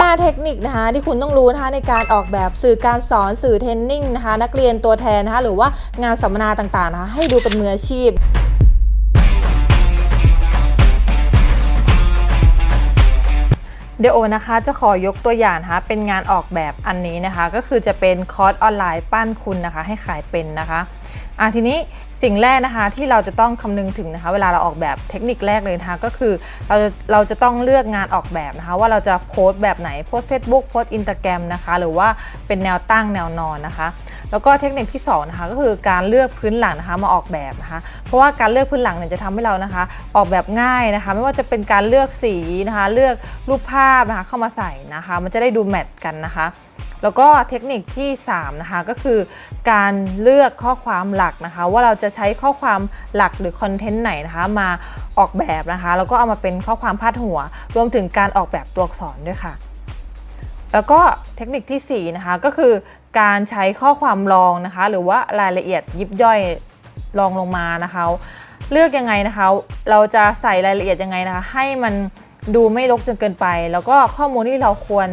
5 เทคนิคนะคะที่คุณต้องรู้นะคะในการออกแบบสื่อการสอนสื่อเทรนนิ่งนะคะนักเรียนตัวแทนนะคะหรือว่างานสัมมนาต่างๆนะคะให้ดูเป็นมืออาชีพ เดียโอนะคะจะขอยกตัวอย่างนะคะเป็นงานออกแบบอันนี้นะคะ ก็คือจะเป็นคอร์สออนไลน์ปั้นคุณนะคะ ให้ขายเป็นนะคะอะทีนี้สิ่งแรกนะคะที่เราจะต้องคำนึงถึงนะคะ เวลาเราออกแบบเทคนิคแรกเลยนะคะก็คือเราจะเราจะต้องเลือกงานออกแบบนะคะ ว่าเราจะโพสต์แบบไหนโพสต์ Facebook โพสต์อินสตาแกรมนะคะ หรือว่าเป็นแนวตั้งแนวนอนนะคะ แล้วก็เทคนิคที่2นะคะก็คือการเลือกพื้นหลังนะคะมาออกแบบนะคะ เพราะว่าการเลือกพื้นหลังเนี่ยจะทำให้เรานะคะ ออกแบบง่ายนะคะ ไม่ว่าจะเป็นการเลือกสีนะคะ เลือกรูปภาพนะคะเข้ามาใส่นะคะ มันจะได้ดูแมทกันนะคะแล้วก็เทคนิคที่3นะคะก็คือการเลือกข้อความหลักนะคะ ว่าเราจะใช้ข้อความหลักหรือคอนเทนต์ไหนนะคะมาออกแบบนะคะ แล้วก็เอามาเป็นข้อความพาดหัว รวมถึงการออกแบบตัวอักษรด้วยค่ะ แล้วก็เทคนิคที่ 4 นะคะก็คือการใช้ข้อความรองนะคะ หรือว่ารายละเอียดยิบย่อยรองลงมานะคะ เลือกยังไงนะคะ เราจะใส่รายละเอียดยังไงนะคะ ให้มันดูไม่รกจนเกินไป แล้วก็ข้อมูลที่เราควร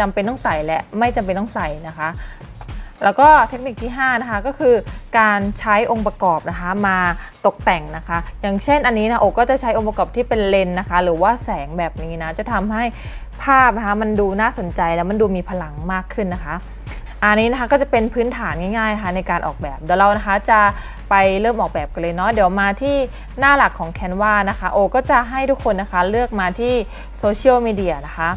จำเป็นต้องใส่และไม่จำเป็นต้องใส่นะคะ แล้วก็เทคนิคที่ 5 นะคะก็คือการใช้องค์ประกอบนะคะมาตกแต่งนะคะ อย่างเช่นอันนี้นะโอก็จะใช้องค์ประกอบที่เป็นเลนส์นะคะ หรือว่าแสงแบบนี้นะจะทำให้ภาพนะคะมันดูน่าสนใจแล้วมันดูมีพลังมากขึ้นนะคะ อันนี้นะคะก็จะเป็นพื้นฐานง่ายๆนะคะในการออกแบบ เดี๋ยวเรานะคะจะไปเริ่มออกแบบกันเลยเนาะเดี๋ยวมาที่หน้าหลักของ Canva นะคะโอก็จะให้ทุกคนนะคะเลือกมาที่โซเชียลมีเดียนะคะ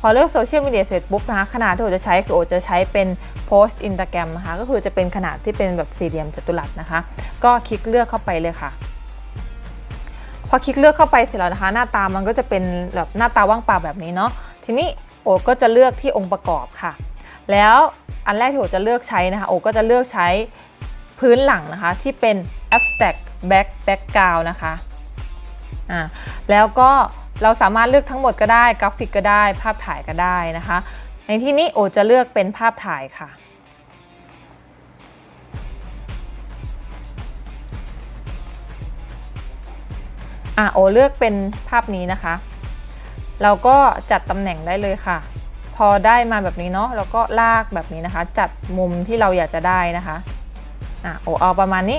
พอเลือกโซเชียลมีเดียเสร็จปุ๊บนะคะขนาดที่โอจะใช้คือโอจะใช้เป็นโพสต์อินสตาแกรมนะคะก็คือจะเป็นขนาดที่เป็นแบบสี่เหลี่ยมจัตุรัสนะคะ ก็คลิกเลือกเข้าไปเลยค่ะพอคลิกเลือกเข้าไปเสร็จแล้วนะคะ หน้าตามันก็จะเป็นแบบหน้าตาว่างเปล่าแบบนี้เนาะทีนี้โอก็จะเลือกที่องค์ประกอบค่ะ แล้วอันแรกที่โอจะเลือกใช้นะคะโอก็จะเลือกใช้พื้นหลังนะคะ ที่เป็น abstract back background นะคะอ่าแล้วก็เราสามารถเลือกทั้งหมดก็ได้กราฟิกก็ได้ ภาพถ่ายก็ได้นะคะ ในที่นี้โอจะเลือกเป็นภาพถ่ายค่ะ อะโอเลือกเป็นภาพนี้นะคะ เราก็จัดตำแหน่งได้เลยค่ะ อได้มาแบบนี้เนาะเราก็ลากแบบนี้นะคะ จัดมุมที่เราอยากจะได้นะคะอะโอเอาประมาณนี้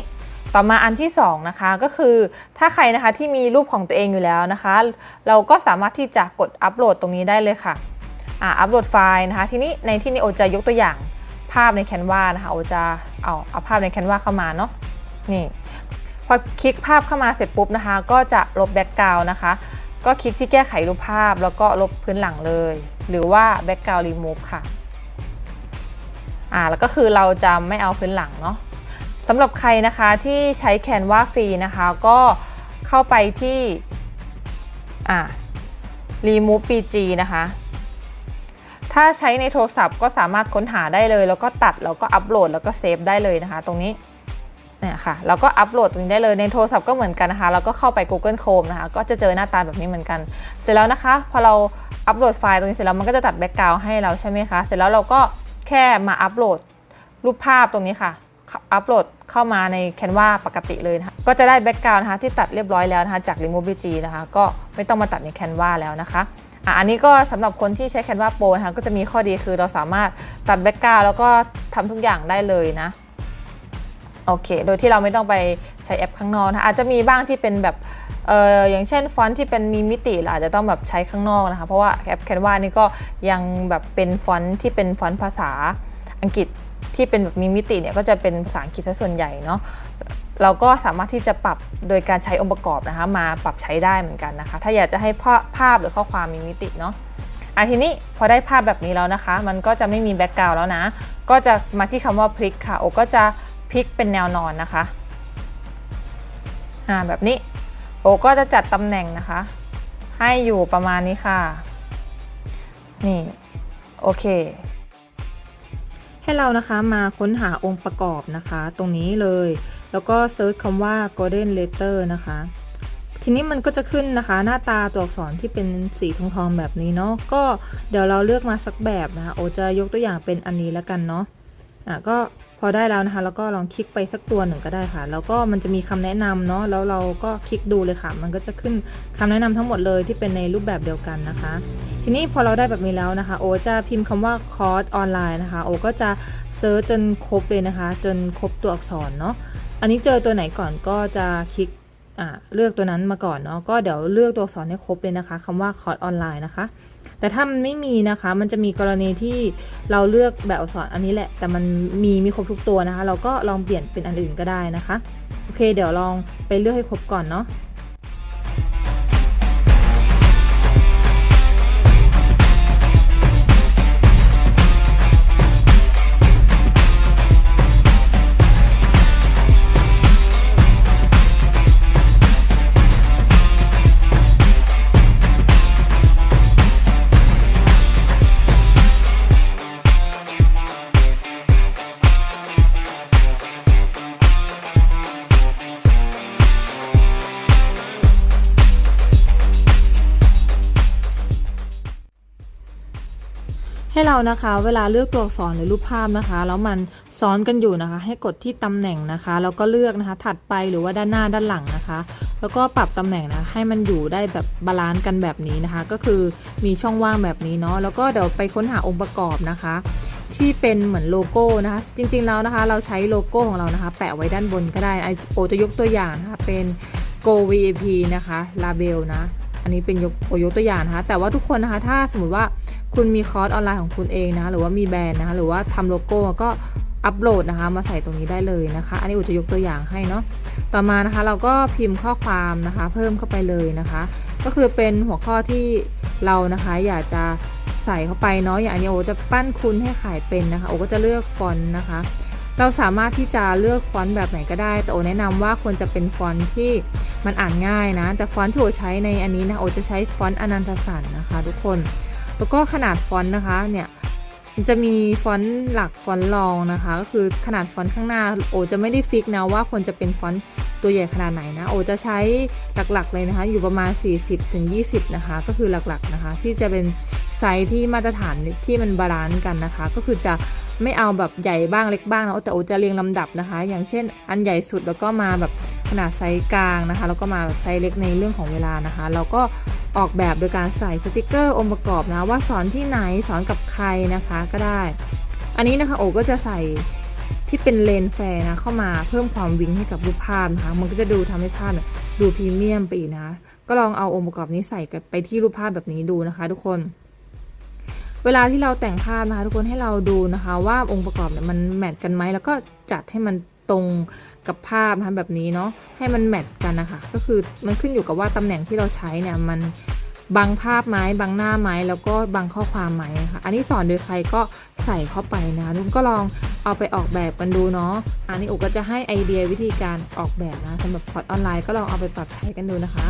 ต่อมาอันที่2นะคะก็คือถ้าใครนะคะที่มีรูปของตัวเองอยู่แล้วนะคะ เราก็สามารถที่จะกดอัปโหลดตรงนี้ได้เลยค่ะอะอัปโหลดไฟล์นะคะ ทีนี้ในที่นี้โอจะยกตัวอย่างภาพใน Canva นะคะโอจะเอาเอาภาพใน Canva เข้ามาเนาะนี่พอคลิกภาพเข้ามาเสร็จปุ๊บนะคะ ก็จะลบแบ็กกราวน์นะคะ ก็คลิกที่แก้ไขรูปภาพแล้วก็ลบพื้นหลังเลย หรือว่าแบ็กกราวน์รีมูฟค่ะอ่าแล้วก็คือเราจะไม่เอาพื้นหลังเนาะสำหรับใครนะคะที่ใช้แคนวาฟรีนะคะ ก็เข้าไปที่อ่า remove pg นะคะ ถ้าใช้ในโทรศัพท์ก็สามารถค้นหาได้เลย แล้วก็ตัดแล้วก็อัปโหลดแล้วก็เซฟได้เลยนะคะ ตรงนี้ เนี่ยค่ะเราก็อัปโหลดตรงนี้ได้เลยในโทรศัพท์ก็เหมือนกันนะคะแล้วก็เข้าไป Google Chrome นะคะ ก็จะเจอหน้าตาแบบนี้เหมือนกัน เสร็จแล้วนะคะ พอเราอัปโหลดไฟล์ตรงนี้เสร็จแล้วมันก็จะตัดแบ็กกราวให้เราใช่ไหมคะ เสร็จแล้วเราก็แค่มาอัปโหลดรูปภาพตรงนี้ค่ะ อัปโหลดเข้ามาใน Canva ปกติเลยนะคะก็จะได้แบ็กกราวนะคะที่ตัดเรียบร้อยแล้วนะคะจาก Remove g นะคะ ก็ไม่ต้องมาตัดใน Canva แล้วนะคะอันนี้ก็สำหรับคนที่ใช้ Canva Pro นะคะก็จะมีข้อดีคือเราสามารถตัดแบ็กกราวแล้วก็ทำทุกอย่างได้เลยนะ โอเค โดยที่เราไม่ต้องไปใช้แอปข้างนอกนะคะอาจจะมีบ้างที่เป็นแบบเอออย่างเช่นฟอนต์ที่เป็นมีมิติเราอาจจะต้องแบบใช้ข้างนอกนะคะ เพราะว่าแอป Canva นี่ก็ยังแบบเป็นฟอนต์ที่เป็นฟอนต์ภาษาอังกฤษที่เป็นแบบมีมิติเนี่ยก็จะเป็นภาษาอังกฤษซะส่วนใหญ่เนาะเราก็สามารถที่จะปรับโดยการใช้องค์ประกอบนะคะมาปรับใช้ได้เหมือนกันนะคะ ถ้าอยากจะให้ภาพภาพหรือข้อความมีมิติเนาะอะทีนี้พอได้ภาพแบบนี้แล้วนะคะ มันก็จะไม่มีแบ็กกราวด์แล้วนะ ก็จะมาที่คำว่าพลิกค่ะโอก็จะ พลิกเป็นแนวนอนนะคะอ่าแบบนี้โอก็จะจัดตำแหน่งนะคะ ให้อยู่ประมาณนี้ค่ะ นี่ โอเค ให้เรานะคะมาค้นหาองค์ประกอบนะคะ ตรงนี้เลย แล้วก็เซิร์ชคำว่า golden letter นะคะ ทีนี้มันก็จะขึ้นนะคะ หน้าตาตัวอักษรที่เป็นสีทองๆแบบนี้เนาะก็เดี๋ยวเราเลือกมาสักแบบนะคะโอจะยกตัวอย่างเป็นอันนี้แล้วกันเนาะ อะก็พอได้แล้วนะคะ แล้วก็ลองคลิกไปสักตัวหนึ่งก็ได้ค่ะ แล้วก็มันจะมีคำแนะนำเนาะแล้วเราก็คลิกดูเลยค่ะ มันก็จะขึ้นคำแนะนำทั้งหมดเลยที่เป็นในรูปแบบเดียวกันนะคะ ทีนี้พอเราได้แบบนี้แล้วนะคะ โอจะพิมพ์คำว่าคอร์สออนไลน์นะคะ โอก็จะเซิร์ชจนครบเลยนะคะ จนครบตัวอักษรเนาะอันนี้เจอตัวไหนก่อนก็จะคลิก อ่าเลือกตัวนั้นมาก่อนเนาะก็เดี๋ยวเลือกตัวอักษรให้ครบเลยนะคะคำว่าคอร์สออนไลน์นะคะ แต่ถ้ามันไม่มีนะคะ มันจะมีกรณีที่เราเลือกแบบอักษรอันนี้แหละ แต่มันมีมีครบทุกตัวนะคะ เราก็ลองเปลี่ยนเป็นอันอื่นก็ได้นะคะโอเค เดี๋ยวลองไปเลือกให้ครบก่อนเนาะ ให้เรานะคะเวลาเลือกตัวอักษรหรือรูปภาพนะคะ แล้วมันซ้อนกันอยู่นะคะ ให้กดที่ตำแหน่งนะคะแล้วก็เลือกนะคะ ถัดไปหรือว่าด้านหน้าด้านหลังนะคะ แล้วก็ปรับตำแหน่งนะให้มันอยู่ได้แบบบาลานซ์กันแบบนี้นะคะ ก็คือมีช่องว่างแบบนี้เนาะแล้วก็เดี๋ยวไปค้นหาองค์ประกอบนะคะ ที่เป็นเหมือนโลโก้นะคะ จริงๆแล้วนะคะ เราใช้โลโก้ของเรานะคะ แปะไว้ด้านบนก็ได้ไอโอจะยกตัวอย่างนะคะเป็น Go VIP นะคะลาเบลนะ อันนี้เป็นยกโอยกตัวอย่างนะคะ แต่ว่าทุกคนนะคะ ถ้าสมมติว่าคุณมีคอร์สออนไลน์ของคุณเองนะคะ หรือว่ามีแบรนด์นะคะ หรือว่าทำโลโก้ก็อัปโหลดนะคะ มาใส่ตรงนี้ได้เลยนะคะ อันนี้อุจะยกตัวอย่างให้เนาะ ต่อมานะคะเราก็พิมพ์ข้อความนะคะ เพิ่มเข้าไปเลยนะคะ ก็คือเป็นหัวข้อที่เรานะคะอยากจะใส่เข้าไปเนาะ อย่างอันนี้โอจะปั้นคุณให้ขายเป็นนะคะ โอก็จะเลือกฟอนต์นะคะ เราสามารถที่จะเลือกฟอนต์แบบไหนก็ได้ แต่โอแนะนำว่าควรจะเป็นฟอนต์ที่มันอ่านง่ายนะ แต่ฟอนต์ที่โอใช้ในอันนี้นะโอจะใช้ฟอนต์อนันตสันนะคะ ทุกคน แล้วก็ขนาดฟอนต์นะคะเนี่ยจะมีฟอนต์หลักฟอนต์รองนะคะ ก็คือขนาดฟอนต์ข้างหน้าโอจะไม่ได้ฟิกนะว่าควรจะเป็นฟอนต์ตัวใหญ่ขนาดไหนนะโอจะใช้หลักๆเลยนะคะ อยู่ประมาณ 40-20 นะคะ ก็คือหลักๆนะคะ ที่จะเป็นไซส์ที่มาตรฐานที่มันบาลานซ์กันนะคะ ก็คือจะ ไม่เอาแบบใหญ่บ้างเล็กบ้างนะแต่โอจะเรียงลำดับนะคะ อย่างเช่น อันใหญ่สุดแล้วก็มาแบบขนาดไซส์กลางนะคะ แล้วก็มาแบบไซส์เล็กในเรื่องของเวลานะคะ แล้วก็ออกแบบโดยการใส่สติกเกอร์องค์ประกอบนะว่าสอนที่ไหนสอนกับใครนะคะก็ได้ อันนี้นะคะโอก็จะใส่ที่เป็นเลนแฟร์นะเข้ามาเพิ่มความวิงให้กับรูปภาพนะคะ มันก็จะดูทำให้ภาพดูพรีเมียมไปอีกนะคะ ก็ลองเอาองค์ประกอบนี้ใส่ไปที่รูปภาพแบบนี้ดูนะคะ ทุกคน เวลาที่เราแต่งภาพนะคะทุกคนให้เราดูนะคะว่าองค์ประกอบเนี่ยมันแมทกันไหมแล้วก็จัดให้มันตรงกับภาพนะคะแบบนี้เนาะให้มันแมทกันนะคะก็คือมันขึ้นอยู่กับว่าตำแหน่งที่เราใช้เนี่ยมันบังภาพไหมบังหน้าไหมแล้วก็บังข้อความไหมนะคะอันนี้สอนโดยใครก็ใส่เข้าไปนะคะทุกก็ลองเอาไปออกแบบกันดูเนาะอันนี้อุกก็จะให้ไอเดียวิธีการออกแบบนะสำหรับคอร์สออนไลน์ก็ลองเอาไปปรับใช้กันดูนะคะ